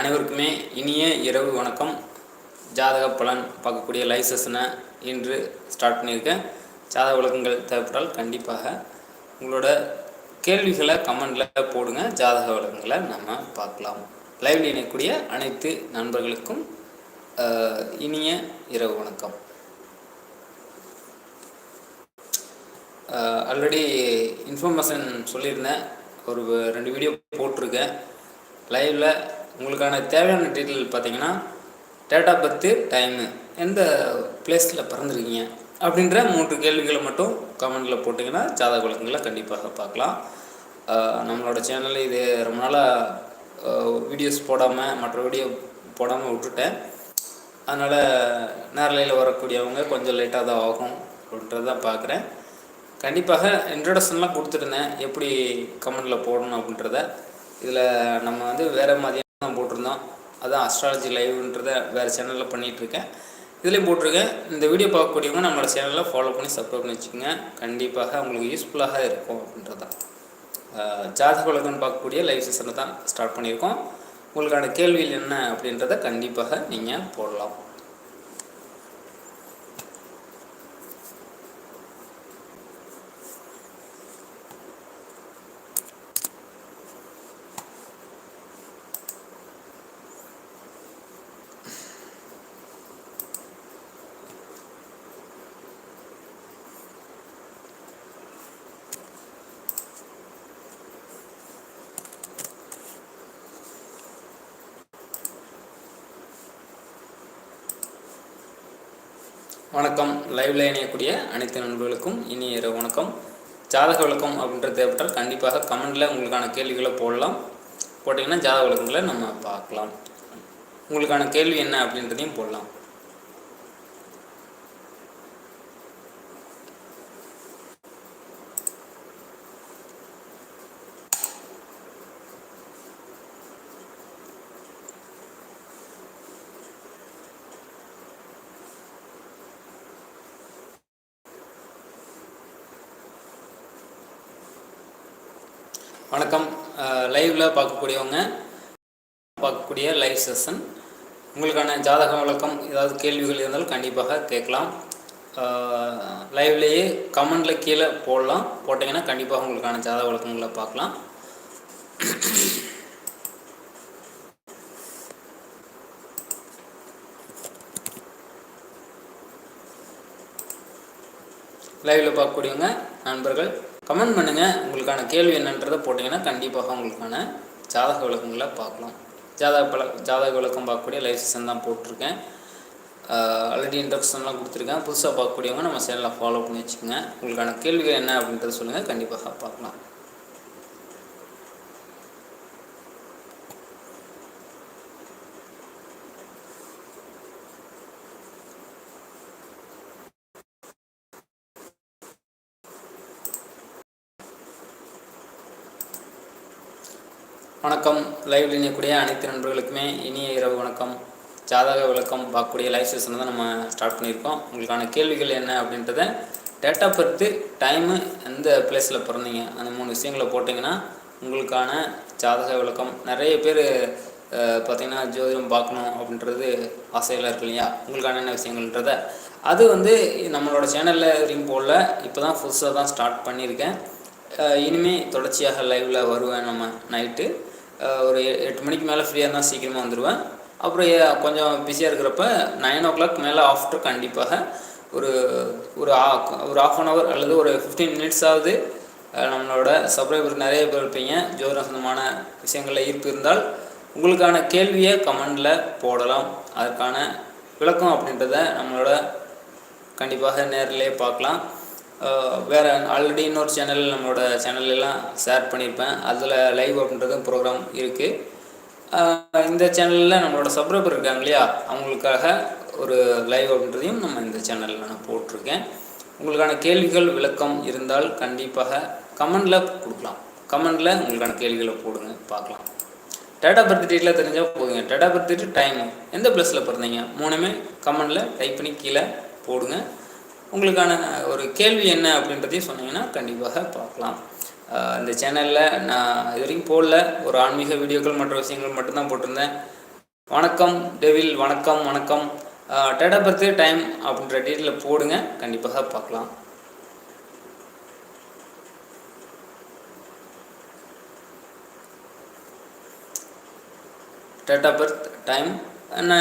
அனைவருக்குமே இனிய இரவு வணக்கம். ஜாதக பலன் பார்க்கக்கூடிய லைவ் செஷனை இன்று ஸ்டார்ட் பண்ணியிருக்கேன். ஜாதக விளக்கங்கள் தேவைப்பட்டால் கண்டிப்பாக உங்களோட கேள்விகளை கமெண்டில் போடுங்க. ஜாதக விளக்கங்களை நம்ம பார்க்கலாம். லைவில் இணைக்கூடிய அனைத்து நண்பர்களுக்கும் இனிய இரவு வணக்கம். ஆல்ரெடி இன்ஃபர்மேஷன் சொல்லியிருந்தேன். ஒரு ரெண்டு வீடியோ போட்டிருக்கேன். லைவில் உங்களுக்கான தேவையான டீட்டெயில் பார்த்தீங்கன்னா டேட் ஆஃப் பர்த்து டைமு எந்த பிளேஸில் பிறந்திருக்கீங்க அப்படின்ற மூன்று கேள்விகளை மட்டும் கமெண்டில் போட்டிங்கன்னா ஜாதக விளக்கங்களை கண்டிப்பாக பார்க்கலாம். நம்மளோட சேனலில் இது ரொம்ப நாளாக வீடியோஸ் போடாமல் மற்ற வீடியோ போடாமல் விட்டுட்டேன். அதனால் நேரலையில் வரக்கூடியவங்க கொஞ்சம் லேட்டாக தான் ஆகும் அப்படின்றத தான் பார்க்குறேன். கண்டிப்பாக இன்ட்ரடக்ஷன்லாம் கொடுத்துருந்தேன் எப்படி கமெண்டில் போடணும் அப்படின்றத. இதில் நம்ம வந்து வேறு மாதிரியான தான் போட்டிருந்தோம். அதான் அஸ்ட்ராலஜி லைவ்ன்றத வேறு சேனலில் பண்ணிகிட்ருக்கேன் இதுலேயும் போட்டிருக்கேன். இந்த வீடியோ பார்க்கக்கூடியவங்க நம்மளோட சேனலில் ஃபாலோ பண்ணி சப்ஸ்கிரைப் பண்ணி வச்சுக்கோங்க. கண்டிப்பாக உங்களுக்கு யூஸ்ஃபுல்லாக இருக்கும் அப்படின்றது. தான் ஜாதக உலகம்னு பார்க்கக்கூடிய லைவ் செஷனை தான் ஸ்டார்ட் பண்ணியிருக்கோம். உங்களுக்கான கேள்விகள் என்ன அப்படின்றத கண்டிப்பாக நீங்கள் போடலாம். வணக்கம். லைவ்ல இணையக்கூடிய அனைத்து நண்பர்களுக்கும் இனிய இரவு வணக்கம். ஜாதக விளக்கம் அப்படின்றது தேவைப்பட்டால் கண்டிப்பாக கமெண்டில் உங்களுக்கான கேள்விகளை போடலாம். போட்டிங்கன்னா ஜாதக விளக்கங்களை நம்ம பார்க்கலாம். உங்களுக்கான கேள்வி என்ன அப்படின்றதையும் போடலாம் வணக்கம் லைவில் பார்க்கக்கூடியவங்க பார்க்கக்கூடிய லைவ் செஷன் உங்களுக்கான ஜாதக விளக்கம் ஏதாவது கேள்விகள் இருந்தாலும் கண்டிப்பாக கேட்கலாம். லைவ்லேயே கமெண்டில் கீழே போடலாம். போட்டிங்கன்னா கண்டிப்பாக உங்களுக்கான ஜாதக விளக்கங்களை பார்க்கலாம். லைவில் பார்க்கக்கூடியவங்க நண்பர்கள் கமெண்ட் பண்ணுங்கள் உங்களுக்கான கேள்வி என்னன்றதை போட்டிங்கன்னா கண்டிப்பாக உங்களுக்கான ஜாதக விளக்கங்களை பார்க்கலாம். ஜாதக பல ஜாதக விளக்கம் பார்க்கக்கூடிய லைஃப் செஷன் தான் போட்டிருக்கேன். ஆல்ரெடி இன்ட்ரக்ஷன்லாம் கொடுத்துருக்கேன். புதுசாக பார்க்கக்கூடியவங்க நம்ம சேனலை ஃபாலோ பண்ணி வச்சுக்கோங்க. உங்களுக்கான கேள்விகள் என்ன அப்படின்றத சொல்லுங்கள் கண்டிப்பாக பார்க்கலாம். வணக்கம். லைவ் இணையக்கூடிய அனைத்து நண்பர்களுக்குமே இனிய இரவு வணக்கம். ஜாதக விளக்கம் பார்க்கக்கூடிய லைவ் செஷனை தான் நம்ம ஸ்டார்ட் பண்ணியிருக்கோம். உங்களுக்கான கேள்விகள் என்ன அப்படின்றத டேட் ஆஃப் பர்த்து டைமு எந்த பிளேஸில் பிறந்தீங்க அந்த மூணு விஷயங்களை போட்டிங்கன்னா உங்களுக்கான ஜாதக விளக்கம். நிறைய பேர் பார்த்திங்கன்னா ஜோதிடம் பார்க்கணும் அப்படின்றது ஆசையில் இருக்கு இல்லையா? உங்களுக்கான என்ன விஷயங்கள்ன்றத. அது வந்து நம்மளோட சேனலில் வரைக்கும் போடல. இப்போ தான் புதுசாக தான் ஸ்டார்ட் பண்ணியிருக்கேன். இனிமேல் தொடர்ச்சியாக லைவில் வருவேன் நம்ம நைட்டு ஒரு எட்டு மணிக்கு மேலே ஃப்ரீயாக இருந்தால் சீக்கிரமாக வந்துடுவேன் அப்புறம் கொஞ்சம் பிஸியாக இருக்கிறப்ப நைன் ஓ கிளாக் மேலே ஆஃப்டர் கண்டிப்பாக ஒரு ஒரு ஆ- ஒரு ஆஃப் அன் ஹவர் அல்லது ஒரு ஃபிஃப்டீன் மினிட்ஸாவது நம்மளோட சப்ஸ்கிரைபர் நிறைய பேர் இருப்பீங்க. ஜோதிடம் சம்பந்தமான விஷயங்களில் ஈர்ப்பு இருந்தால் உங்களுக்கான கேள்வியை கமெண்டில் போடலாம். அதற்கான விளக்கம் அப்படின்றத நம்மளோட கண்டிப்பாக நேரிலே பார்க்கலாம். வேற ஆல்ரெடி இன்னொரு சேனல் நம்மளோட சேனல்லாம் ஷேர் பண்ணியிருப்பேன் அதில் லைவ் அப்படின்றது ப்ரோக்ராம் இருக்குது இந்த சேனலில் நம்மளோட சப்ஸ்கிரைபர் இருக்காங்க இல்லையா? அவங்களுக்காக ஒரு லைவ் அப்படின்றதையும் நம்ம இந்த சேனலில் நான் போட்டிருக்கேன். உங்களுக்கான கேள்விகள் விளக்கம் இருந்தால் கண்டிப்பாக கமெண்டில் கொடுக்கலாம். கமெண்டில் உங்களுக்கான கேள்விகளை போடுங்க பார்க்கலாம். டேட்டா பர்த் டேட்டில் தெரிஞ்சால் போதுங்க. டேட்டா பர்த் டேட் டைம் எந்த ப்ளஸில் பிறந்தீங்க? மூணுமே கமெண்டில் டைப் பண்ணி கீழே போடுங்க. உங்களுக்கான ஒரு கேள்வி என்ன அப்படின்றதையும் சொன்னீங்கன்னா கண்டிப்பாக பார்க்கலாம். இந்த சேனலில் நான் இது வரைக்கும் போடல. ஒரு ஆன்மீக வீடியோக்கள் மற்ற விஷயங்கள் மட்டும்தான் போட்டிருந்தேன். வணக்கம் டெவில் வணக்கம் வணக்கம். டேட்டா பர்த்து டைம் அப்படின்ற டீட்டெயில் போடுங்க. கண்டிப்பாக பார்க்கலாம். டேட் ஆஃப் பர்த் டைம் என்ன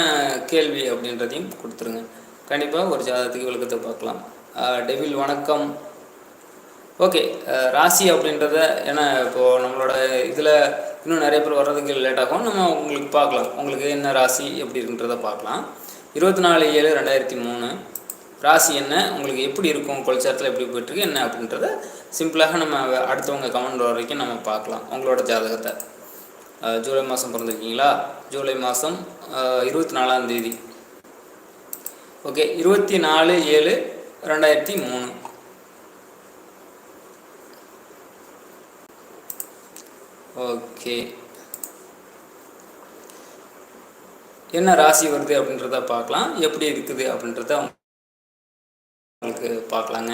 கேள்வி அப்படின்றதையும் கொடுத்துருங்க. கண்டிப்பாக ஒரு ஜாதகத்துக்கு விளக்கத்தை பார்க்கலாம். டெவில் வணக்கம். ஓகே ராசி அப்படின்றத ஏன்னா இப்போது நம்மளோட இதில் இன்னும் நிறைய பேர் வர்றதுக்கு லேட் ஆகும். நம்ம உங்களுக்கு பார்க்கலாம். உங்களுக்கு என்ன ராசி எப்படி இருக்குன்றத பார்க்கலாம். இருபத்தி நாலு ஏழு ரெண்டாயிரத்தி மூணு. ராசி என்ன? உங்களுக்கு எப்படி இருக்கும்? கொலைச்சாரத்தில் எப்படி போயிட்டுருக்கு? என்ன அப்படின்றத சிம்பிளாக நம்ம அடுத்தவங்க கமெண்ட் வரைக்கும் நம்ம பார்க்கலாம். உங்களோட ஜாதகத்தை. ஜூலை மாதம் பிறந்திருக்கீங்களா? ஜூலை மாதம் இருபத்தி நாலாம் தேதி. ஓகே இருபத்தி நாலு ஏழு ரெண்டாயிரத்தி மூணு. ஓகே. என்ன ராசி வருது அப்படின்றத பார்க்கலாம். எப்படி இருக்குது அப்படின்றத உங்களுக்கு பார்க்கலாங்க.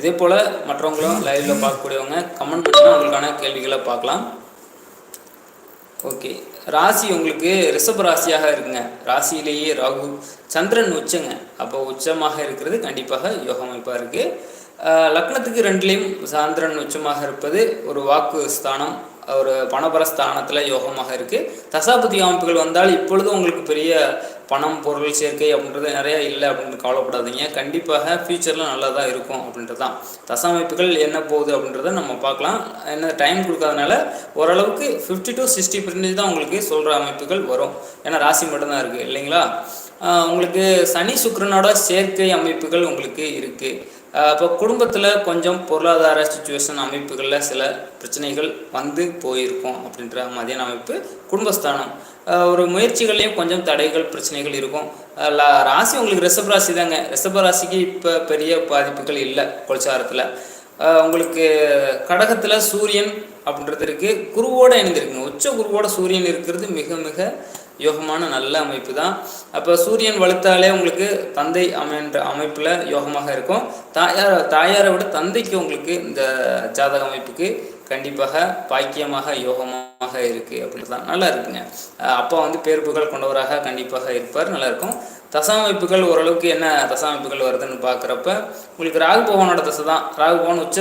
இதே போல் மற்றவங்களும் லைவில் பார்க்கக்கூடியவங்க கமெண்ட் பண்ணி உங்களுக்கான கேள்விகளை பார்க்கலாம். ஓகே. ராசி உங்களுக்கு ரிஷப ராசியாக இருக்குங்க. ராசியிலேயே ராகு சந்திரன் உச்சங்க. அப்போ உச்சமாக இருக்கிறது கண்டிப்பாக யோக அமைப்பாக இருக்குது லக்னத்துக்கு ரெண்டுலேயும் சந்திரன் உச்சமாக இருப்பது ஒரு வாக்கு ஸ்தானம். ஒரு பணபர ஸ்தானத்தில் யோகமாக இருக்குது தசாபதி அமைப்புகள் வந்தால் இப்பொழுது உங்களுக்கு பெரிய பணம் பொருள் சேர்க்கை அப்படின்றது நிறையா இல்லை அப்படின்னு கவலைப்படாதீங்க. கண்டிப்பாக ஃப்யூச்சரில் நல்லா தான் இருக்கும் அப்படின்றது தான் தசா அமைப்புகள் என்ன போகுது அப்படின்றத நம்ம பார்க்கலாம். என்ன டைம் கொடுக்காதனால ஓரளவுக்கு ஃபிஃப்டி டு சிக்ஸ்டி பர்சன்டேஜ் தான் உங்களுக்கு சொல்கிற அமைப்புகள் வரும். ஏன்னா ராசி மட்டும்தான் இருக்குது இல்லைங்களா? உங்களுக்கு சனி சுக்கரனோட சேர்க்கை அமைப்புகள் உங்களுக்கு இருக்குது அப்போ குடும்பத்தில் கொஞ்சம் பொருளாதார சுச்சுவேஷன் அமைப்புகளில் சில பிரச்சனைகள் வந்து போயிருக்கும் அப்படின்ற மாதிரியான அமைப்பு குடும்பஸ்தானம். ஒரு முயற்சிகள்லையும் கொஞ்சம் தடைகள் பிரச்சனைகள் இருக்கும். லா- ராசி உங்களுக்கு ரிஷப ராசி தாங்க. ரிஷப ராசிக்கு இப்போ பெரிய பாதிப்புகள் இல்லை கொலச்சாரத்தில் உங்களுக்கு கடகத்தில் சூரியன் அப்படின்றது இருக்குது குருவோடு இணைந்திருக்குங்க. உச்ச குருவோட சூரியன் இருக்கிறது மிக மிக யோகமான நல்ல அமைப்பு தான். அப்போ சூரியன் வலுத்தாலே உங்களுக்கு தந்தை அமைன்ற அமைப்பில் யோகமாக இருக்கும். தாயார் தாயாரை விட தந்தைக்கு உங்களுக்கு இந்த ஜாதக அமைப்புக்கு கண்டிப்பாக பாக்கியமாக யோகமாக இருக்குது அப்படின்னு தான் நல்லா இருக்குங்க. அப்பா வந்து பேர்ப்புகள் கொண்டவராக கண்டிப்பாக இருப்பார் நல்லாயிருக்கும் தசாமைப்புகள் ஓரளவுக்கு என்ன தசாமைப்புகள் வருதுன்னு பார்க்குறப்ப உங்களுக்கு ராகு பகவானோட தசை தான். ராகு பகவான் உச்ச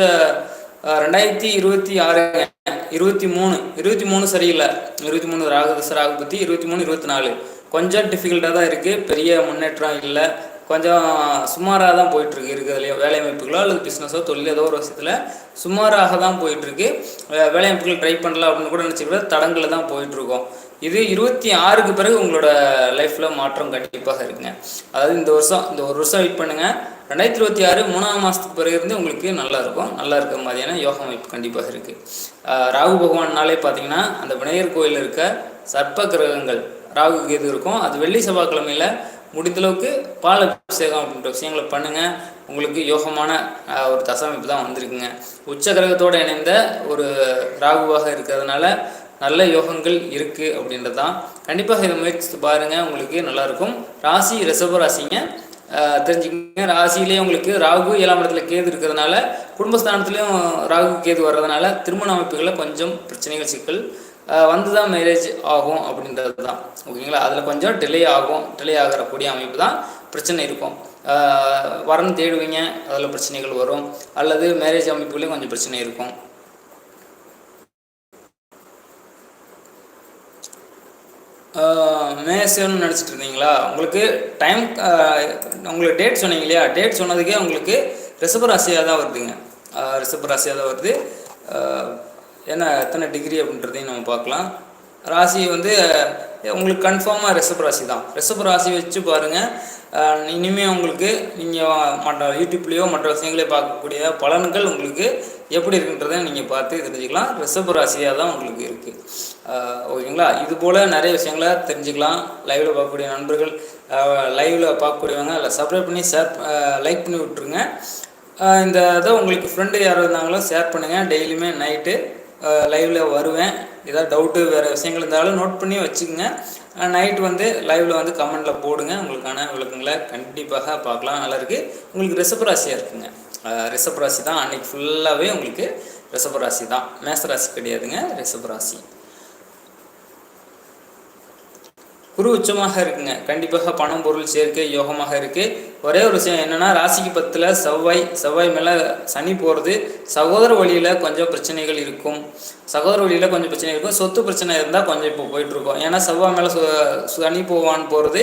ரெண்டாயிரத்தி இருபத்தி ஆறு இருபத்தி மூணு இருபத்தி மூணு சரியில்லை. இருபத்தி மூணு ராகு தசை ராகு பற்றி இருபத்தி மூணு இருபத்தி நாலு. கொஞ்சம் டிஃபிகல்ட்டாக தான் இருக்குது பெரிய முன்னேற்றம் இல்லை. கொஞ்சம் சுமாராக தான் போயிட்டுருக்கு இருக்கிறதுலையோ வேலை அமைப்புகளோ அல்லது பிஸ்னஸோ தொழில் ஏதோ ஒரு விஷயத்தில் சுமாராக தான் போயிட்டுருக்கு. வேலை அமைப்புகள் ட்ரை பண்ணலாம் அப்படின்னு கூட நினச்சிக்கூட தடங்களில் தான் போயிட்டுருக்கோம். இது இருபத்தி ஆறுக்கு பிறகு உங்களோட லைஃப்பில் மாற்றம் கண்டிப்பாக இருக்குங்க. அதாவது இந்த வருஷம் இந்த ஒரு வருஷம் வெயிட் பண்ணுங்கள் ரெண்டாயிரத்தி இருபத்தி ஆறு மூணாம் மாதத்துக்கு பிறகு இருந்து உங்களுக்கு நல்லா இருக்கும். நல்லா இருக்க மாதிரியான யோக அமைப்பு கண்டிப்பாக இருக்குது ராகு பகவான்னாலே பார்த்தீங்கன்னா அந்த விநாயகர் கோயிலில் இருக்க சர்ப்ப கிரகங்கள் ராகு கேது இருக்கும். அது வெள்ளி செவ்வாய்க்கிழமையில் முடிந்தளவுக்கு பால் அபிஷேகம் அப்படின்ற விஷயங்களை பண்ணுங்கள் உங்களுக்கு யோகமான ஒரு தசமைப்பு தான் வந்திருக்குங்க. உச்ச கிரகத்தோடு இணைந்த ஒரு ராகுவாக இருக்கிறதுனால நல்ல யோகங்கள் இருக்குது அப்படின்றது தான் கண்டிப்பாக இதை முயற்சித்து பாருங்கள் உங்களுக்கு நல்லாயிருக்கும். ராசி ரிசர்வ ராசிங்க. ஆஹ், தெரிஞ்சுக்கங்க. உங்களுக்கு ராகு ஏழாம் இடத்துல கேது இருக்கிறதுனால குடும்பஸ்தானத்துலேயும் ராகு கேது வர்றதுனால திருமண அமைப்புகளில் கொஞ்சம் பிரச்சனைகள் சிக்கல். வந்து தான் மேரேஜ் ஆகும் அப்படின்றது தான் ஓகேங்களா? அதில் கொஞ்சம் டிலே ஆகும். டிலே ஆகிறக்கூடிய அமைப்பு தான் பிரச்சனை இருக்கும். ஆஹ், வரன் தேடுவீங்க. அதில் பிரச்சனைகள் வரும். அல்லது மேரேஜ் அமைப்புலேயும் கொஞ்சம் பிரச்சனை இருக்கும். மேசன்னு நினச்சிட்டு இருந்தீங்களா? உங்களுக்கு டைம் உங்களுக்கு டேட் சொன்னீங்க இல்லையா? டேட் சொன்னதுக்கே உங்களுக்கு ரிசப் ராசியாக தான் வருதுங்க. ஆஹ் ராசியாக தான் வருது. என்ன எத்தனை டிகிரி அப்படின்றதையும் நம்ம பார்க்கலாம். ராசி வந்து உங்களுக்கு கன்ஃபார்மாக ரிஷப் ராசி தான். ரிஷப ராசி வச்சு பாருங்கள் இனிமேல் உங்களுக்கு நீங்கள் மற்ற யூடியூப்லேயோ மற்ற விஷயங்களே பார்க்கக்கூடிய பலன்கள் உங்களுக்கு எப்படி இருக்குன்றதை நீங்கள் பார்த்து தெரிஞ்சுக்கலாம். ரிஷப ராசியாக தான் உங்களுக்கு இருக்குது ஓகேங்களா? இது போல் நிறைய விஷயங்களை தெரிஞ்சுக்கலாம். லைவில் பார்க்கக்கூடிய நண்பர்கள் லைவில் பார்க்கக்கூடியவங்க அதில் சப்ஸ்கிரைப் பண்ணி ஷேர் லைக் பண்ணி விட்ருங்க இந்த இதை உங்களுக்கு ஃப்ரெண்டு யார் இருந்தாங்களோ ஷேர் பண்ணுங்கள் டெய்லியுமே நைட்டு லைவில் வருவேன். ஏதாவது டவுட்டு வேறு விஷயங்கள் இருந்தாலும் நோட் பண்ணி வச்சுக்கோங்க. நைட் வந்து லைவில் வந்து கமெண்டில் போடுங்க. உங்களுக்கான விளக்கங்களை கண்டிப்பாக பார்க்கலாம். நல்லா இருக்கு. உங்களுக்கு ரிஷபராசியாக இருக்குங்க. ஆஹ் தான் அன்னைக்கு ஃபுல்லாகவே உங்களுக்கு ரிஷபராசி தான் மேசராசி கிடையாதுங்க. ரிஷபராசி. குரு உச்சமாக இருக்குங்க. கண்டிப்பாக பணம் பொருள் சேர்க்கை யோகமாக இருக்குது ஒரே ஒரு விஷயம் என்னென்னா ராசிக்கு பத்தில் செவ்வாய் செவ்வாய் மேலே சனி போகிறது சகோதர வழியில் கொஞ்சம் பிரச்சனைகள் இருக்கும். சகோதர வழியில் கொஞ்சம் பிரச்சனை இருக்கும். சொத்து பிரச்சனை இருந்தால் கொஞ்சம் இப்போ போயிட்டுருக்கோம். ஏன்னா செவ்வாய் மேலே சனி போவான்னு போகிறது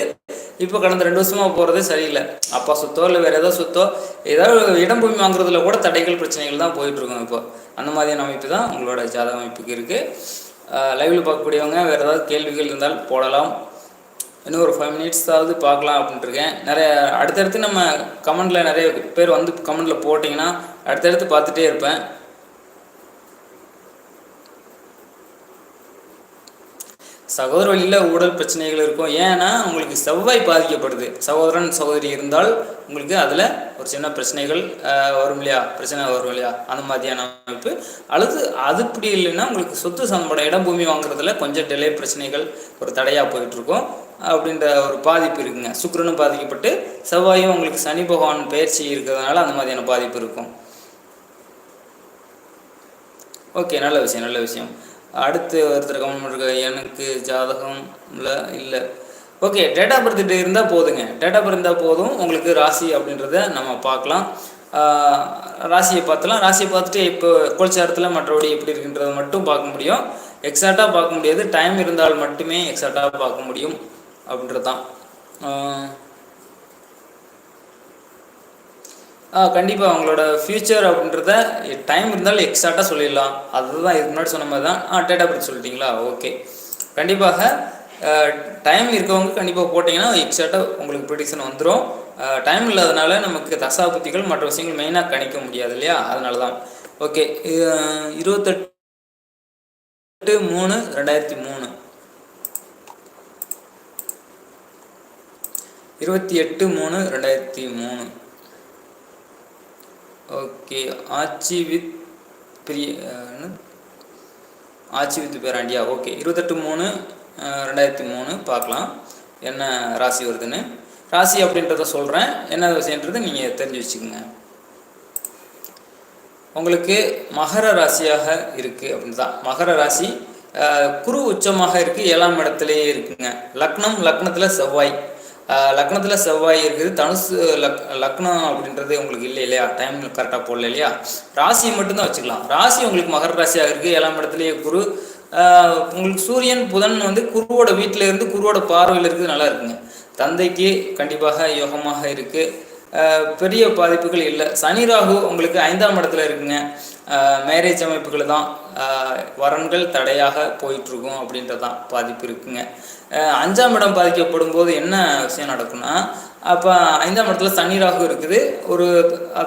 இப்போ கடந்த ரெண்டு வருஷமாக போகிறது சரியில்லை. அப்பா சொத்தோ இல்லை வேறு ஏதோ சொத்தோ ஏதாவது இடம் பூமி வாங்குறதுல கூட தடைகள் பிரச்சனைகள் தான் போயிட்டுருக்கோம் இப்போ. அந்த மாதிரியான அமைப்பு தான் உங்களோட ஜாதக அமைப்புக்கு இருக்குது லைவில் பார்க்கக்கூடியவங்க வேறு ஏதாவது கேள்விகள் இருந்தால் போடலாம். இன்னும் ஒரு ஃபைவ் மினிட்ஸாவது பார்க்கலாம் அப்படின்ட்டுருக்கேன். நிறைய அடுத்தடுத்து நம்ம கமெண்டில் நிறைய பேர் வந்து கமெண்டில் போட்டிங்கன்னா அடுத்தடுத்து பார்த்துட்டே இருப்பேன். சகோதர வழியில் ஊழல் பிரச்சனைகள் இருக்கும். ஏன்னா உங்களுக்கு செவ்வாய் பாதிக்கப்படுது. சகோதரன் சகோதரி இருந்தால் உங்களுக்கு அதில் ஒரு சின்ன பிரச்சனைகள் வரும் இல்லையா? பிரச்சனை வரும் இல்லையா? அந்த மாதிரியான அமைப்பு. அல்லது அது இப்படி இல்லைன்னா உங்களுக்கு சொத்து சம்பளம் இடம் பூமி வாங்குறதுல கொஞ்சம் டிலே பிரச்சனைகள் ஒரு தடையாக போயிட்டுருக்கும். அப்படின்ற ஒரு பாதிப்பு இருக்குங்க. சுக்கரனும் பாதிக்கப்பட்டு செவ்வாயும் உங்களுக்கு சனி பகவான் பயிற்சி இருக்கிறதுனால அந்த மாதிரியான பாதிப்பு இருக்கும். ஓகே நல்ல விஷயம் நல்ல விஷயம். அடுத்து ஒருத்தர் கவனம் இருக்க எனக்கு ஜாதகம் இல்லை. இல்லை ஓகே டேட் ஆஃப் பர்த் இருந்தால் போதுங்க. டேட்டா பர்த் இருந்தால் போதும். உங்களுக்கு ராசி அப்படின்றத நம்ம பார்க்கலாம். ராசியை பார்த்தலாம். ராசியை பார்த்துட்டு இப்போ கோல்சாரத்தில் மற்றபடி எப்படி இருக்குன்றதை மட்டும் பார்க்க முடியும். எக்ஸாக்டாக பார்க்க முடியாது. டைம் இருந்தால் மட்டுமே எக்ஸாக்டாக பார்க்க முடியும். அப்படின்றது தான் ஆ கண்டிப்பாக அவங்களோட ஃப்யூச்சர் அப்படின்றத டைம் இருந்தாலும் எக்ஸாக்டாக சொல்லிடலாம். அதுதான் இதுக்கு முன்னாடி சொன்ன மாதிரி தான் ஆ டேட்டா பற்றி சொல்லிட்டீங்களா? ஓகே கண்டிப்பாக டைம் இருக்கவங்க கண்டிப்பாக போட்டிங்கன்னா எக்ஸாக்டாக உங்களுக்கு ப்ரிடிக்ஷன் வந்துடும் டைம் இல்லாதனால நமக்கு தசாபுத்திகள் மற்ற விஷயங்கள் மெயினாக கணிக்க முடியாது இல்லையா? அதனால தான் ஓகே இருபத்தெட்டு மூணு ரெண்டாயிரத்தி மூணு. இருபத்தி எட்டு மூணு ரெண்டாயிரத்தி மூணு. ஓகே ஆச்சி வித் பிரிய ஆச்சி வித் பேராண்டியா? ஓகே இருபத்தெட்டு மூணு ரெண்டாயிரத்தி மூணு பார்க்கலாம். என்ன ராசி வருதுன்னு. ராசி அப்படின்றத சொல்கிறேன் என்ன விஷயன்றது நீங்கள் தெரிஞ்சு வச்சுக்கோங்க. உங்களுக்கு மகர ராசியாக இருக்குது அப்படின்னு தான் மகர ராசி குரு உச்சமாக இருக்குது ஏழாம் இடத்துலையே இருக்குங்க. லக்னம் லக்னத்தில் செவ்வாய். லக்னத்தில் செவ்வாய் இருக்குது. தனுசு லக் லக்னம் அப்படின்றது உங்களுக்கு இல்லை இல்லையா? டைம் கரெக்டாக போடல இல்லையா? ராசியை மட்டும்தான் வச்சுக்கலாம். ராசி உங்களுக்கு மகர ராசியாக இருக்குது ஏழாம் இடத்துலேயே குரு. உங்களுக்கு சூரியன் புதன் வந்து குருவோட வீட்டில் இருந்து குருவோட பார்வையில் இருக்குது. நல்லா இருக்குங்க. தந்தைக்கு கண்டிப்பாக யோகமாக இருக்குது பெரிய பாதிப்புகள் இல்லை. சனி ராகு உங்களுக்கு ஐந்தாம் இடத்துல இருக்குங்க. மேரேஜ் அமைப்புகள் தான். வரன்கள் தடையாக போயிட்டுருக்கும் அப்படின்றதான் பாதிப்பு இருக்குங்க. அஞ்சாம் இடம் பாதிக்கப்படும் போது என்ன விஷயம் நடக்கும்னா அப்போ ஐந்தாம் இடத்துல சனி ராகு இருக்குது. ஒரு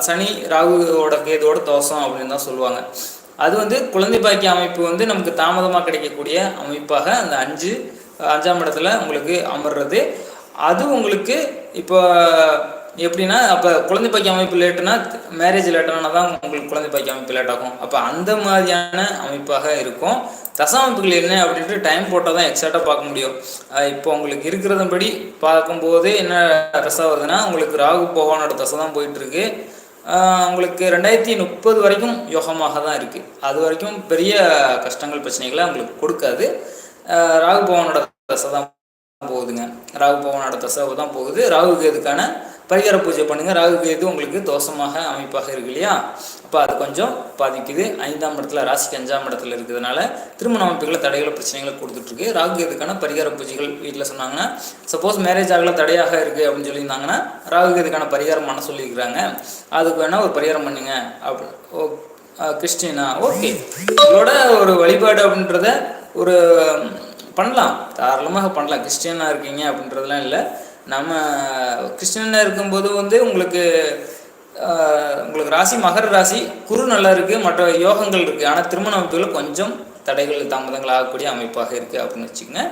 சனி ராகுவோட கேதோட தோஷம் அப்படின்னு தான் சொல்லுவாங்க. அது வந்து குழந்தை பாக்கிய அமைப்பு வந்து நமக்கு தாமதமாக கிடைக்கக்கூடிய அமைப்பாக அந்த அஞ்சு அஞ்சாம் இடத்துல உங்களுக்கு அமர்றது. அது உங்களுக்கு இப்போ எப்படின்னா அப்போ குழந்தை பாக்கிய அமைப்பு லேட்டுனா மேரேஜ் லேட்டானா தான் உங்களுக்கு குழந்தை பாக்கிய அமைப்பு லேட் ஆகும். அப்போ அந்த மாதிரியான அமைப்பாக இருக்கும். தசாமைப்புகள் என்ன அப்படின்ட்டு டைம் போட்டால் தான் எக்ஸாக்டாக பார்க்க முடியும். இப்போ உங்களுக்கு இருக்கிறதன்படி பார்க்கும்போது என்ன ரசம் வருதுன்னா உங்களுக்கு ராகு பகவானோட தசை தான் போயிட்டுருக்கு. உங்களுக்கு ரெண்டாயிரத்தி முப்பது வரைக்கும் யோகமாக தான் இருக்குது அது வரைக்கும் பெரிய கஷ்டங்கள் பிரச்சனைகளை உங்களுக்கு கொடுக்காது. ராகு பகவானோட தசை தான் போகுதுங்க. ராகு பகவானோட தசை தான் போகுது. ராகு கேதுக்கான பரிகார பூஜை பண்ணுங்க. ராகு கேது உங்களுக்கு தோஷமாக அமைப்பாக இருக்கு இல்லையா? அப்போ அது கொஞ்சம் பாதிக்குது. ஐந்தாம் இடத்துல ராசிக்கு அஞ்சாம் இடத்துல இருக்கிறதுனால திருமண அமைப்புகளை தடைகளை பிரச்சனைகளை கொடுத்துட்ருக்கு. ராகு கேதுக்கான பரிகார பூஜைகள் வீட்டில் சொன்னாங்கன்னா சப்போஸ் மேரேஜ் ஆகல தடையாக இருக்குது அப்படின்னு சொல்லியிருந்தாங்கன்னா ராகு கேதுக்கான பரிகாரம் பண்ண சொல்லியிருக்கிறாங்க. அதுக்கு வேணால் ஒரு பரிகாரம் பண்ணுங்க. அப்படி ஓ கிறிஸ்டினா ஓகே. இதோட ஒரு வழிபாடு அப்படின்றத ஒரு பண்ணலாம். தாராளமாக பண்ணலாம். கிறிஸ்டியனாக இருக்கீங்க அப்படின்றதுலாம் இல்லை. நம்ம கிறிஸ்டியனாக இருக்கும்போது வந்து உங்களுக்கு உங்களுக்கு ராசி மகர ராசி குரு நல்லா இருக்குது மற்ற யோகங்கள் இருக்குது ஆனால் திருமண அமைப்புகள் கொஞ்சம் தடைகள் தாமதங்கள் ஆகக்கூடிய அமைப்பாக இருக்குது அப்படின்னு வச்சுக்கோங்க.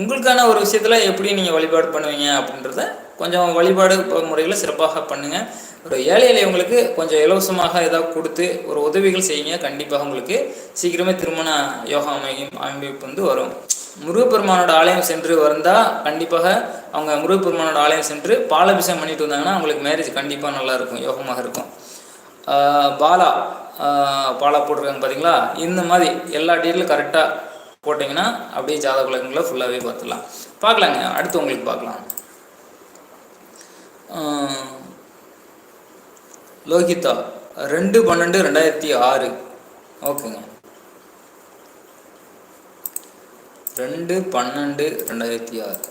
உங்களுக்கான ஒரு விஷயத்தில் எப்படி நீங்கள் வழிபாடு பண்ணுவீங்க அப்படின்றத கொஞ்சம் வழிபாடு முறையில் சிறப்பாக பண்ணுங்கள் ஒரு ஏழை எளியவங்களுக்கு கொஞ்சம் இலவசமாக ஏதாவது கொடுத்து ஒரு உதவிகள் செய்யுங்க. கண்டிப்பாக உங்களுக்கு சீக்கிரமே திருமண யோகா அமையும் அமைப்பு வந்து வரும். முருகப்பெருமானோட ஆலயம் சென்று வந்தால் கண்டிப்பாக அவங்க முருகப்பெருமானோட ஆலயம் சென்று பாலபிஷேகம் பண்ணிட்டு வந்தாங்கன்னா அவங்களுக்கு மேரேஜ் கண்டிப்பாக நல்லா இருக்கும் யோகமாக இருக்கும். பாலா பாலா போட்டிருக்காங்க பார்த்தீங்களா இந்த மாதிரி எல்லா டீட்டெயிலும் கரெக்டாக போட்டிங்கன்னா அப்படியே ஜாதக ஃபுல்லாகவே பார்த்துடலாம். பார்க்கலாங்க அடுத்து உங்களுக்கு பார்க்கலாம். லோகிதா ரெண்டு பன்னெண்டு ரெண்டாயிரத்தி ஆறு. ஓகேங்க. ரெண்டு பன்னெண்டு ரெண்டாயிரத்தி ஆறு.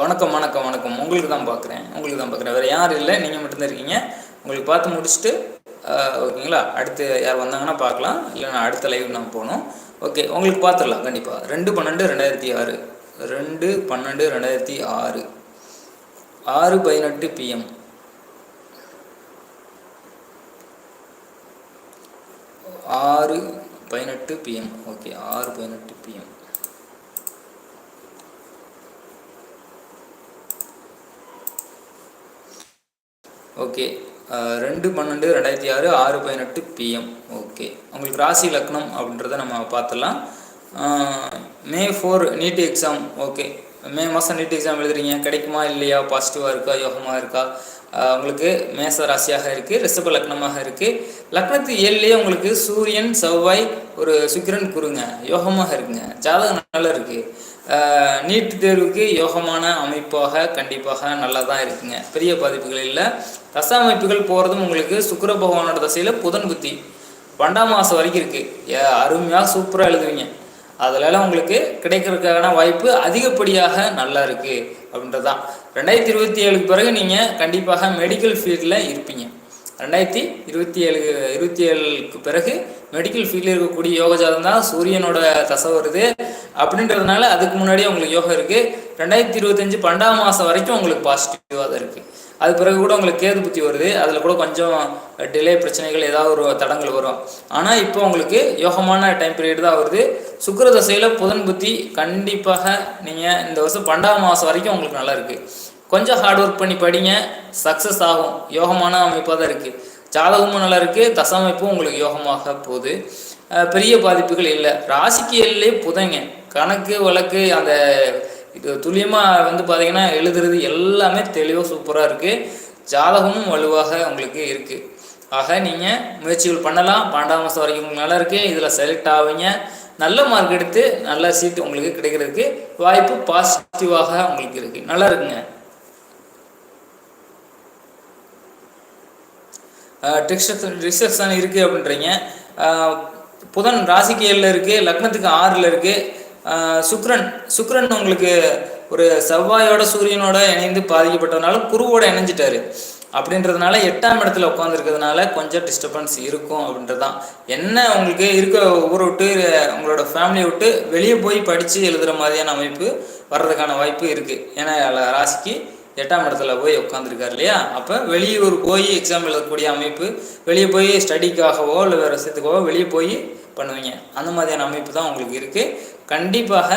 வணக்கம் வணக்கம் வணக்கம். உங்களுக்கு தான் பார்க்குறேன். உங்களுக்கு தான் பார்க்குறேன். வேறு யாரும் இல்லை. நீங்கள் மட்டும்தான் இருக்கீங்க. உங்களுக்கு பார்த்து முடிச்சுட்டு ஓகேங்களா? அடுத்து யார் வந்தாங்கன்னா பார்க்கலாம். இல்லைனா அடுத்த லைவ் நான் போகணும். ஓகே உங்களுக்கு பார்த்துடலாம். கண்டிப்பாக ரெண்டு பன்னெண்டு ரெண்டாயிரத்தி ஆறு. ரெண்டு பன்னெண்டு ரெண்டாயிரத்தி ஆறு. ஆறு பதினெட்டு பிஎம் ஆறு பதினெட்டு பிஎம் ஓகே ஆறு பதினெட்டு பிஎம் ஓகே ரெண்டு பன்னெண்டு ரெண்டாயிரத்தி ஆறு ஆறு பதினெட்டு பிஎம் ஓகே உங்களுக்கு ராசி லக்னம் அப்படின்றத நம்ம பார்த்துடலாம். May four NEET exam okay May மாதம் நீட் எக்ஸாம் எழுதுறீங்க. கிடைக்குமா இல்லையா? பாசிட்டிவாக இருக்கா? யோகமாக இருக்கா? உங்களுக்கு மேச ராசியாக இருக்குது ரிஷப லக்னமாக இருக்குது லக்னத்து ஏழுலேயே உங்களுக்கு சூரியன் செவ்வாய் ஒரு சுக்கிரன் குருங்க. யோகமாக இருக்குங்க. ஜாதகம் நல்லா இருக்குது நீட் தேர்வுக்கு யோகமான அமைப்பாக கண்டிப்பாக நல்லா தான் இருக்குங்க. பெரிய பாதிப்புகள் இல்லை. தச அமைப்புகள் போகிறதும் உங்களுக்கு சுக்கர பகவானோட தசையில் புதன் புத்தி. பன்னெண்டாம் மாதம் வரைக்கும் இருக்குது அருமையாக சூப்பராக எழுதுவீங்க. அதிலலாம் உங்களுக்கு கிடைக்கிறதுக்கான வாய்ப்பு அதிகப்படியாக நல்லா இருக்குது அப்படின்றது தான் ரெண்டாயிரத்தி இருபத்தி ஏழுக்கு பிறகு நீங்கள் கண்டிப்பாக மெடிக்கல் ஃபீல்டில் இருப்பீங்க. ரெண்டாயிரத்தி இருபத்தி ஏழு இருபத்தி ஏழுக்கு பிறகு மெடிக்கல் ஃபீல்டில் இருக்கக்கூடிய யோக ஜாதம் தான் சூரியனோட தசை வருது அப்படின்றதுனால அதுக்கு முன்னாடியே உங்களுக்கு யோகம் இருக்குது ரெண்டாயிரத்தி இருபத்தஞ்சு பன்னெண்டாம் மாதம் வரைக்கும் உங்களுக்கு பாசிட்டிவாக தான் இருக்குது அது பிறகு கூட உங்களுக்கு கேது புத்தி வருது. அதில் கூட கொஞ்சம் டிலே பிரச்சனைகள் ஏதாவது ஒரு தடங்கள் வரும். ஆனால் இப்போ உங்களுக்கு யோகமான டைம் பீரியட் தான் வருது. சுக்கர தசையில் புதன் புத்தி கண்டிப்பாக நீங்கள் இந்த வருஷம் பன்னெண்டாம் மாதம் வரைக்கும் உங்களுக்கு நல்லா இருக்குது கொஞ்சம் ஹார்ட் ஒர்க் பண்ணி படிங்க. சக்ஸஸ் ஆகும். யோகமான அமைப்பாக தான் இருக்குது ஜாதகமும் நல்லா இருக்குது தசமைப்பும் உங்களுக்கு யோகமாக போகுது. பெரிய பாதிப்புகள் இல்லை. ராசிக்கு எல்லே புதைங்க கணக்கு வழக்கு அந்த இது துல்லியமாக வந்து பார்த்தீங்கன்னா எழுதுறது எல்லாமே தெளிவாக சூப்பராக இருக்குது ஜாதகமும் வலுவாக உங்களுக்கு இருக்குது ஆக நீங்கள் முயற்சிகள் பண்ணலாம். பன்னெண்டாம் மாதம் வரைக்கும் உங்களுக்கு நல்லா இருக்குது இதில் செலக்ட் ஆவீங்க. நல்ல மார்க் எடுத்து நல்ல சீட் உங்களுக்கு கிடைக்கிறதுக்கு வாய்ப்பு பாசிட்டிவாக உங்களுக்கு இருக்குது நல்லா இருக்குங்க. டிஸ்ட்ரக்ஷன் டிஸ்ட்ரக்ஷன் இருக்குது அப்படின்றீங்க. புதன் ராசிக்கு ஏழில் இருக்குது லக்னத்துக்கு ஆறில் இருக்குது சுக்ரன். சுக்ரன் உங்களுக்கு ஒரு செவ்வாயோட சூரியனோட இணைந்து பாதிக்கப்பட்டதுனால குருவோட இணைஞ்சிட்டாரு. அப்படின்றதுனால எட்டாம் இடத்துல உட்காந்துருக்கிறதுனால கொஞ்சம் டிஸ்டர்பன்ஸ் இருக்கும் அப்படின்றதான் என்ன உங்களுக்கு இருக்க ஊரை விட்டு உங்களோட ஃபேமிலியை விட்டு வெளியே போய் படித்து எழுதுகிற மாதிரியான அமைப்பு வர்றதுக்கான வாய்ப்பு இருக்குது ஏன்னா ராசிக்கு எட்டாம் இடத்துல போய் உட்காந்துருக்காரு இல்லையா? அப்போ வெளியூர் போய் எக்ஸாம் எழுதக்கூடிய அமைப்பு வெளியே போய் ஸ்டடிக்காகவோ இல்லை வேறு விஷயத்துக்காகவோ வெளியே போய் பண்ணுவீங்க. அந்த மாதிரியான அமைப்பு தான் உங்களுக்கு இருக்குது கண்டிப்பாக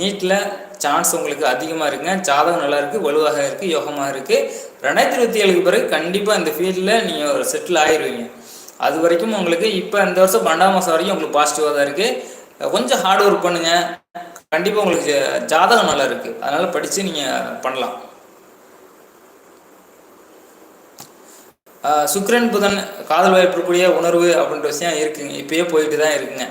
நீட்டில் சான்ஸ் உங்களுக்கு அதிகமாக இருக்குங்க. ஜாதகம் நல்லா இருக்குது வலுவாக இருக்குது யோகமாக இருக்குது ரெண்டாயிரத்தி இருபத்தி ஏழுக்கு பிறகு கண்டிப்பாக இந்த ஃபீல்டில் நீங்கள் ஒரு செட்டில் ஆயிடுவீங்க அது வரைக்கும் உங்களுக்கு இப்போ இந்த வருஷம் பன்னெண்டாம் மாதம் வரைக்கும் உங்களுக்கு பாசிட்டிவாக தான் இருக்குது கொஞ்சம் ஹார்ட் ஒர்க் பண்ணுங்கள் கண்டிப்பாக உங்களுக்கு ஜாதகம் நல்லா இருக்குது அதனால் படித்து நீங்கள் பண்ணலாம். சுக்ரன் புதன் காதல் வாய்ப்பிற்குரிய உணர்வு அப்படின்ற விஷயம் இருக்குங்க. இப்பயே போயிட்டு தான் இருக்குங்க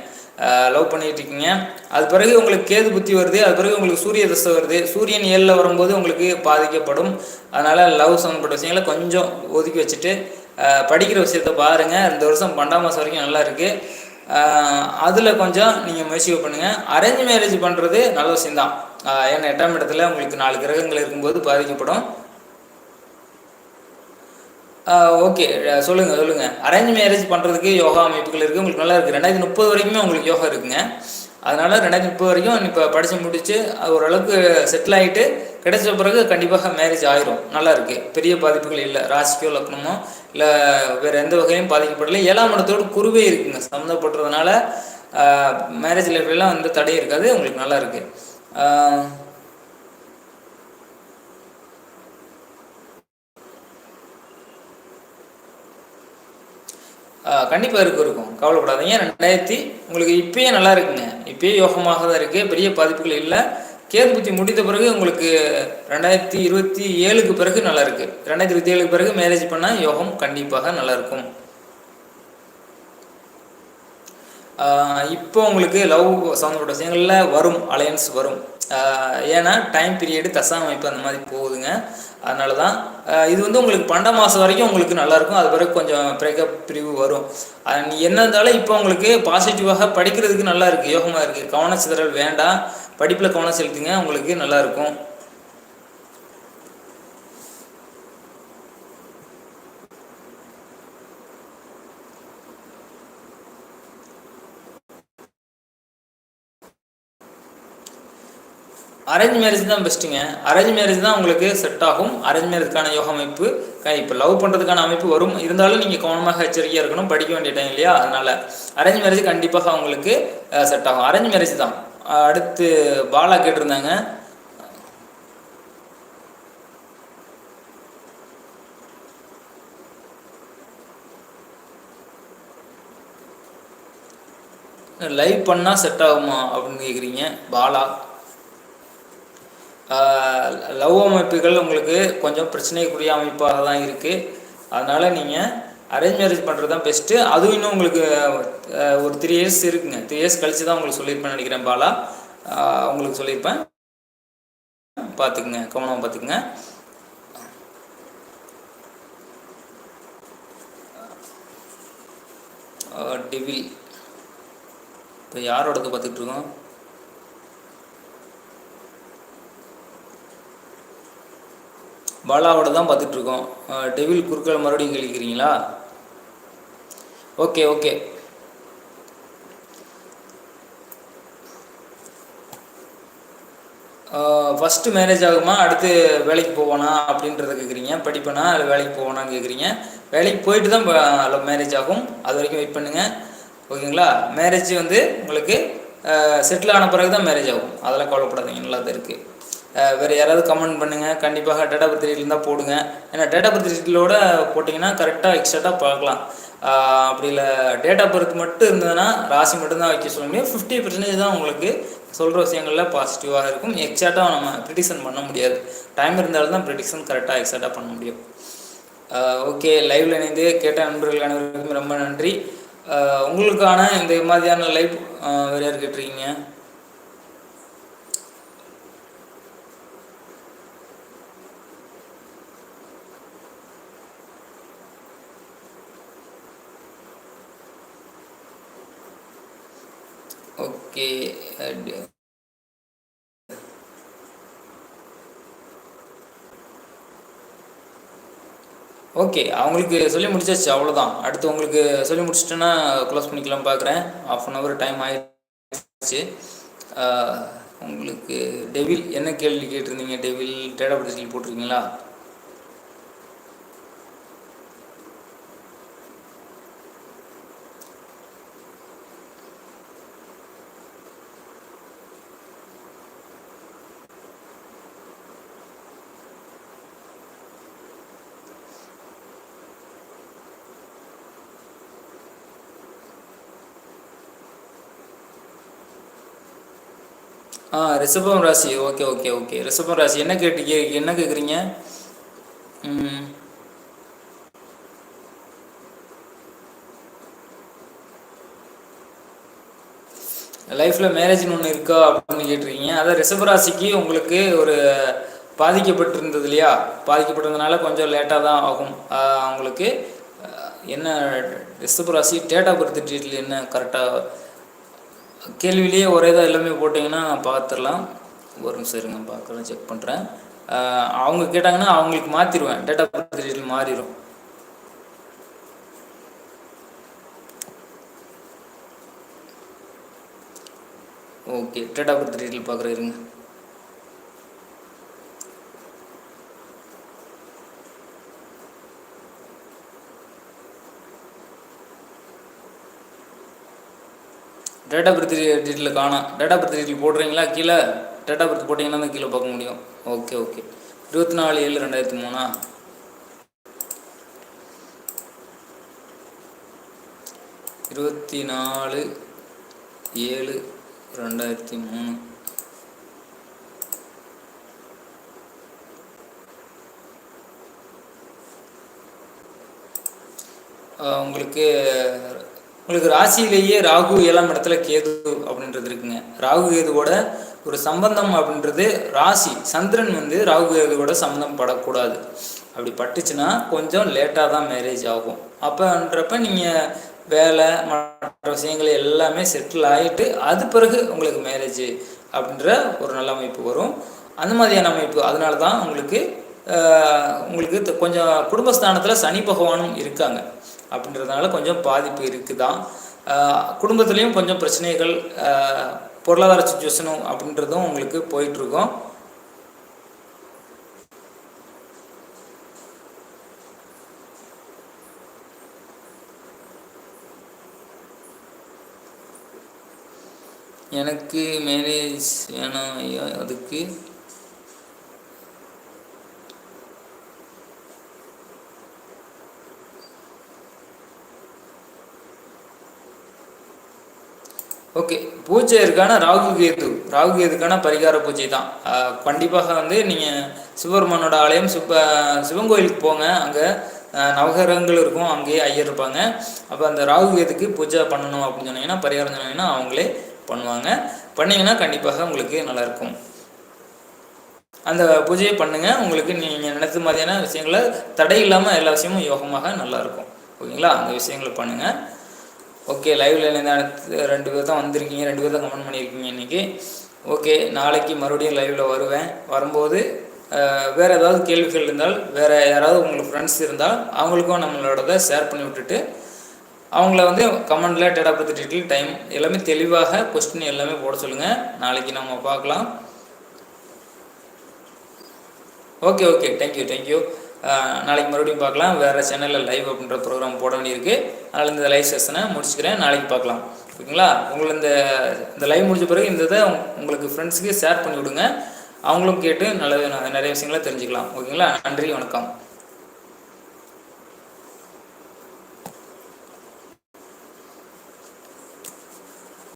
லவ் பண்ணிட்டு இருக்கீங்க. அது பிறகு உங்களுக்கு கேது புத்தி வருது. அது பிறகு உங்களுக்கு சூரிய தசை வருது. சூரியன் ஏழில் வரும்போது உங்களுக்கு பாதிக்கப்படும். அதனால் லவ் சம்மந்தப்பட்ட விஷயங்களை கொஞ்சம் ஒதுக்கி வச்சுட்டு படிக்கிற விஷயத்த பாருங்கள் இந்த வருஷம் பன்னெண்டாம் மாதம் வரைக்கும் நல்லா இருக்குது அதில் கொஞ்சம் நீங்கள் முயற்சி பண்ணுங்கள் அரேஞ்ச் மேரேஜ் பண்ணுறது நல்ல விஷயம்தான். ஏன்னா எட்டாம் இடத்துல உங்களுக்கு நாலு கிரகங்கள் இருக்கும்போது பாதிக்கப்படும். ஓகே சொல்லுங்கள் சொல்லுங்கள் அரேஞ்ச் மேரேஜ் பண்ணுறதுக்கு யோகா அமைப்புகள் இருக்குது உங்களுக்கு நல்லா இருக்குது ரெண்டாயிரத்தி முப்பது வரைக்குமே உங்களுக்கு யோகா இருக்குங்க. அதனால் ரெண்டாயிரத்தி முப்பது வரைக்கும் இப்போ படித்து முடிச்சு அது ஓரளவுக்கு செட்டில் ஆகிட்டு கிடைச்ச பிறகு கண்டிப்பாக மேரேஜ் ஆயிரும். நல்லா இருக்குது பெரிய பாதிப்புகள் இல்லை. ராசிக்கோ லக்னமோ இல்லை வேறு எந்த வகையும் பாதிக்கப்படலை. ஏழாம் இடத்தோடு குருவே இருக்குங்க. சம்மந்தப்படுறதுனால மேரேஜ் லைஃப்லாம் வந்து தடை இருக்காது. உங்களுக்கு நல்லா இருக்குது கண்டிப்பாக இருக்கும் இருக்கும். கவலைப்படாதீங்க. ரெண்டாயிரத்தி உங்களுக்கு இப்பயே நல்லா இருக்குங்க. இப்பயே யோகமாக தான் இருக்குது பெரிய பாதிப்புகள் இல்லை. கேது புத்தி முடித்த பிறகு உங்களுக்கு ரெண்டாயிரத்தி இருபத்தி ஏழுக்கு பிறகு நல்லா இருக்குது ரெண்டாயிரத்தி இருபத்தி ஏழுக்கு பிறகு மேரேஜ் பண்ணால் யோகம் கண்டிப்பாக நல்லாயிருக்கும் இப்போ உங்களுக்கு லவ் சம்மந்தப்பட்ட விஷயங்களில் வரும் அலையன்ஸ் வரும். ஏன்னா டைம் பீரியடு தசா அமைப்பு அந்த மாதிரி போகுதுங்க. அதனால தான் இது வந்து உங்களுக்கு பன்னெண்டு மாதம் வரைக்கும் உங்களுக்கு நல்லாயிருக்கும் அது பிறகு கொஞ்சம் பிரேக்கப் பிரிவு வரும். அது என்ன இருந்தாலும் இப்போ உங்களுக்கு பாசிட்டிவாக படிக்கிறதுக்கு நல்லா இருக்குது யோகமாக இருக்குது கவன சிதறல் வேண்டாம். படிப்பில் கவனம் செலுத்துங்க. உங்களுக்கு நல்லாயிருக்கும் அரேஞ்ச் மேரேஜ் தான் பெஸ்ட்டுங்க அரேஞ்ச் மேரேஜ் தான் உங்களுக்கு செட் ஆகும். அரேஞ்ச் மேரேஜ்க்கான யோக அமைப்பு. இப்போ லவ் பண்ணுறதுக்கான அமைப்பு வரும். இருந்தாலும் நீங்கள் கவனமாக எச்சரிக்கையாக இருக்கணும். படிக்க வேண்டிய டைம் இல்லையா? அதனால் அரேஞ்ச் மேரேஜ் கண்டிப்பாக உங்களுக்கு செட் ஆகும். அரேஞ்ச் மேரேஜ் தான். அடுத்து பாலா கேட்டிருந்தாங்க. லைவ் பண்ணால் செட் ஆகுமா அப்படின்னு கேட்குறீங்க பாலா. லவ் அமைப்புகள் உங்களுக்கு கொஞ்சம் பிரச்சனைக்குரிய அமைப்பாக தான் இருக்குது அதனால் நீங்கள் அரேஞ்ச் மேரேஜ் பண்ணுறது தான் பெஸ்ட்டு அதுவும் இன்னும் உங்களுக்கு ஒரு த்ரீ இயர்ஸ் இருக்குங்க. த்ரீ இயர்ஸ் கழித்து தான் உங்களுக்கு சொல்லியிருப்பேன் நினைக்கிறேன் பாலா. உங்களுக்கு சொல்லியிருப்பேன். பார்த்துக்குங்க கவனமாக பார்த்துக்குங்க டிவில் இப்போ யாரோடது பார்த்துட்டு இருக்கோம்? பாலாவோட தான் பார்த்துட்ருக்கோம். டெவில் குறுக்கள் மறுபடியும் கேள்விக்கிறீங்களா ஓகே ஓகே. ஃபஸ்ட்டு மேரேஜ் ஆகுமா? அடுத்து வேலைக்கு போவானா? அப்படின்றத கேட்குறீங்க. படிப்பனா? இல்லை வேலைக்கு போவானான்னு கேட்குறீங்க. வேலைக்கு போயிட்டு தான் மேரேஜ் ஆகும். அது வரைக்கும் வெயிட் பண்ணுங்கள் ஓகேங்களா? மேரேஜ் வந்து உங்களுக்கு செட்டில் ஆன பிறகு தான் மேரேஜ் ஆகும். அதெல்லாம் கவலைப்படாதீங்க. நல்லா தான் இருக்குது வேறு யாராவது கமெண்ட் பண்ணுங்கள் கண்டிப்பாக டேட்டா பர்த் இருந்தால் போடுங்க. ஏன்னா டேட்டா பர்த் டீட்டெயிலோட போட்டிங்கன்னா கரெக்டாக எக்ஸாக்டாக பார்க்கலாம். அப்படி இல்லை டேட்டா பர்த் மட்டும் இருந்ததுன்னா ராசி மட்டும்தான் வைக்க சொல்ல முடியும். ஃபிஃப்டி பர்சன்டேஜ் தான் உங்களுக்கு சொல்கிற விஷயங்களில் பாசிட்டிவாக இருக்கும். எக்ஸாக்டாக நம்ம ப்ரிடிக்ஷன் பண்ண முடியாது. டைம் இருந்தாலும் தான் ப்ரிடிக்ஷன் கரெக்டாக எக்ஸாக்டாக பண்ண முடியும். ஓகே லைவ்ல இணைந்து கேட்ட நண்பர்கள் அனைவருக்கும் ரொம்ப நன்றி. உங்களுக்கான இந்த மாதிரியான லைவ் வேறு யார் கேட்டிருக்கீங்க? ஓகே ஓகே அவங்களுக்கு சொல்லி முடிச்சாச்சு அவ்வளோதான் அடுத்து உங்களுக்கு சொல்லி முடிச்சிட்டேன்னா க்ளோஸ் பண்ணிக்கலாம் பார்க்குறேன் ஆஃப் அன் ஹவர் டைம் ஆயிடுச்சு. உங்களுக்கு டெவில் என்ன கேள்வி கேட்டிருந்தீங்க? டெவில் டேட்டா பர்த் போட்டிருக்கீங்களா? ஆ ரிஷபம் ராசி. Okay okay okay. ரிஷபம் ராசி. என்ன கேட்டு கே என்ன கேட்குறீங்க ம். லைஃப்பில் மேரேஜ்னு ஒன்று இருக்கா அப்படின்னு கேட்டிருக்கீங்க. அதான் ரிஷபராசிக்கு உங்களுக்கு ஒரு பாதிக்கப்பட்டிருந்தது இல்லையா? பாதிக்கப்பட்டிருந்தனால கொஞ்சம் லேட்டாக தான் ஆகும். அவங்களுக்கு ஆஹ் என்ன ரிஷபராசி டேட் ஆஃப் பர்த் டீட்டெயில் என்ன? கரெக்டாக கேள்வியிலேயே ஒரே தான் எல்லாமே போட்டிங்கன்னா பார்த்துடலாம். ஒரு நிமிஷம் இருங்க பார்க்கலாம் செக் பண்ணுறேன் அவங்க கேட்டாங்கன்னா அவங்களுக்கு மாற்றிடுவேன் டேட் ஆஃப் பர்த் டீட்டெயில் மாறிடும் okay date of birth detail பார்க்குறேன் இருங்க. டேட்டா பர்த் டீட்டெயில் காணும் டேட்டா பர்த் டீட்டெயில் போடுறீங்களா? கீழே டேட்டா பர்த் போட்டிங்கன்னா தான் கீழே பார்க்க முடியும். Okay okay. இருபத்தி நாலு ஏழு ரெண்டாயிரத்தி மூணா? இருபத்தி நாலு ஏழு ரெண்டாயிரத்தி மூணு. உங்களுக்கு உங்களுக்கு ராசியிலேயே ராகு ஏழாம் இடத்துல கேது அப்படின்றது இருக்குங்க. ராகு கேதுவோட ஒரு சம்பந்தம் அப்படின்றது ராசி. சந்திரன் வந்து ராகு கேதுவோட சம்பந்தம் படக்கூடாது. அப்படி பட்டுச்சுன்னா கொஞ்சம் லேட்டாக தான் மேரேஜ் ஆகும். அப்போன்றப்ப நீங்கள் வேலை மற்ற விஷயங்கள் எல்லாமே செட்டில் ஆகிட்டு அது பிறகு உங்களுக்கு மேரேஜ் அப்படின்ற ஒரு நல்ல அமைப்பு வரும். அந்த மாதிரியான அமைப்பு. அதனால தான் உங்களுக்கு உங்களுக்கு த- கொஞ்சம் குடும்பஸ்தானத்தில் சனி பகவானும் இருக்காங்க. அப்படின்றதுனால கொஞ்சம் பாதிப்பு இருக்குதான். குடும்பத்துலேயும் கொஞ்சம் பிரச்சனைகள் பொருளாதார சுச்சுவேஷனும் அப்படின்றதும் உங்களுக்கு போயிட்டுருக்கோம். எனக்கு மேரேஜ் வேணும் ஐயா அதுக்கு ஓகே பூஜை இருக்கான? ராகு கேது. ராகு கேதுக்கான பரிகார பூஜை தான். கண்டிப்பாக வந்து நீங்கள் சிவபெருமானோட ஆலயம் சிவ சிவன் கோயிலுக்கு போங்க. அங்கே நவகிரகங்கள் இருக்கும். அங்கேயே ஐயர் இருப்பாங்க. அப்போ அந்த ராகு கேதுக்கு பூஜை பண்ணணும் அப்படின்னு சொன்னீங்கன்னா பரிகாரம் சொன்னீங்கன்னா அவங்களே பண்ணுவாங்க. பண்ணிங்கன்னா கண்டிப்பாக உங்களுக்கு நல்லாயிருக்கும். அந்த பூஜையை பண்ணுங்கள் உங்களுக்கு நீங்கள் நினைத்த மாதிரியான விஷயங்களை தடை இல்லாமல் எல்லா விஷயமும் யோகமாக நல்லாயிருக்கும். ஓகேங்களா? அந்த விஷயங்களை பண்ணுங்கள் ஓகே லைவ்ல இருந்து ரெண்டு பேர் தான் வந்திருக்கீங்க. ரெண்டு பேர் தான் கமெண்ட் பண்ணியிருக்கீங்க இன்னைக்கு. ஓகே நாளைக்கு மறுபடியும் லைவ்ல வருவேன். வரும்போது வேறு ஏதாவது கேள்விகள் இருந்தால் வேறு யாராவது உங்களுக்கு ஃப்ரெண்ட்ஸ் இருந்தால் அவங்களுக்கும் நம்மளோடத ஷேர் பண்ணி விட்டுட்டு அவங்கள வந்து கமெண்டில் டேட்டா பற்றி டீட்டெயில் டைம் எல்லாமே தெளிவாக கொஸ்டின் எல்லாமே போட சொல்லுங்கள் நாளைக்கு நம்ம பார்க்கலாம். ஓகே ஓகே தேங்க்யூ தேங்க்யூ நாளைக்கு மறுபடியும் பார்க்கலாம். வேறு சேனலில் லைவ் அப்படின்ற ப்ரோக்ராம் போட வேண்டியிருக்கு. அதனால் இந்த லைவ் செஷனை முடிச்சுக்கிறேன். நாளைக்கு பார்க்கலாம். ஓகேங்களா? உங்களை இந்த இந்த லைவ் முடிஞ்ச பிறகு இந்த இதை உங்களுக்கு ஃப்ரெண்ட்ஸுக்கு ஷேர் பண்ணி விடுங்க. அவங்களும் கேட்டு நல்ல நிறைய விஷயங்களை தெரிஞ்சுக்கலாம். ஓகேங்களா? நன்றி வணக்கம்.